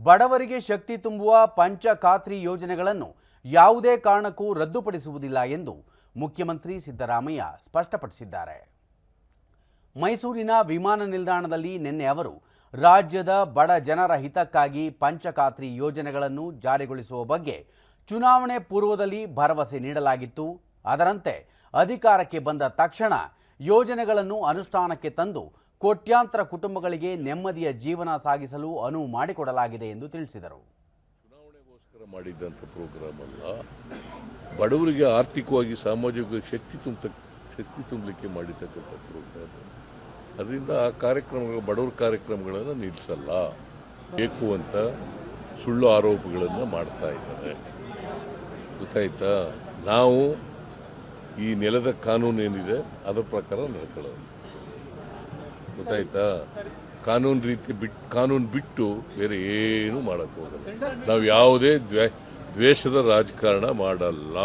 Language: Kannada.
ಬಡವರಿಗೆ ಶಕ್ತಿ ತುಂಬುವ ಪಂಚ ಖಾತ್ರಿ ಯೋಜನೆಗಳನ್ನು ಯಾವುದೇ ಕಾರಣಕ್ಕೂ ರದ್ದುಪಡಿಸುವುದಿಲ್ಲ ಎಂದು ಮುಖ್ಯಮಂತ್ರಿ ಸಿದ್ದರಾಮಯ್ಯ ಸ್ಪಷ್ಟಪಡಿಸಿದ್ದಾರೆ. ಮೈಸೂರಿನ ವಿಮಾನ ನಿಲ್ದಾಣದಲ್ಲಿ ನಿನ್ನೆ ಅವರು ರಾಜ್ಯದ ಬಡ ಜನರ ಹಿತಕ್ಕಾಗಿ ಪಂಚಖಾತ್ರಿ ಯೋಜನೆಗಳನ್ನು ಜಾರಿಗೊಳಿಸುವ ಬಗ್ಗೆ ಚುನಾವಣೆ ಪೂರ್ವದಲ್ಲಿ ಭರವಸೆ ನೀಡಲಾಗಿತ್ತು. ಅದರಂತೆ ಅಧಿಕಾರಕ್ಕೆ ಬಂದ ತಕ್ಷಣ ಯೋಜನೆಗಳನ್ನು ಅನುಷ್ಠಾನಕ್ಕೆ ತಂದು ಕೋಟ್ಯಾಂತರ ಕುಟುಂಬಗಳಿಗೆ ನೆಮ್ಮದಿಯ ಜೀವನ ಸಾಗಿಸಲು ಅನುವು ಮಾಡಿಕೊಡಲಾಗಿದೆ ಎಂದು ತಿಳಿಸಿದರು. ಚುನಾವಣೆಗೋಸ್ಕರ ಮಾಡಿದ್ದಂಥ ಪ್ರೋಗ್ರಾಮ್ ಅಲ್ಲ. ಬಡವರಿಗೆ ಆರ್ಥಿಕವಾಗಿ ಸಾಮಾಜಿಕ ಶಕ್ತಿ ತುಂಬ ಶಕ್ತಿ ತುಂಬಲಿಕ್ಕೆ ಮಾಡಿರ್ತಕ್ಕಂಥ ಪ್ರೋಗ್ರಾಮ್. ಅದರಿಂದ ಆ ಕಾರ್ಯಕ್ರಮಗಳು, ಬಡವರ ಕಾರ್ಯಕ್ರಮಗಳನ್ನು ನಿಲ್ಲಿಸಲ್ಲ ಬೇಕು ಅಂತ ಸುಳ್ಳು ಆರೋಪಗಳನ್ನು ಮಾಡ್ತಾ ಇದ್ದಾರೆ. ಗೊತ್ತಾಯ್ತಾ? ನಾವು ಈ ನೆಲದ ಕಾನೂನು ಏನಿದೆ ಅದರ ಪ್ರಕಾರ ನಡ್ಕೊಳ್ಳೋದು. ಗೊತ್ತಾಯ್ತಾ? ಕಾನೂನು ರೀತಿ ಬಿಟ್ಟು ಕಾನೂನು ಬಿಟ್ಟು ಬೇರೆ ಏನೂ ಮಾಡೋಕ್ಕೆ ಹೋಗಲ್ಲ. ನಾವು ಯಾವುದೇ ದ್ವೇ, ದ್ವೇಷದ ರಾಜಕಾರಣ ಮಾಡಲ್ಲ.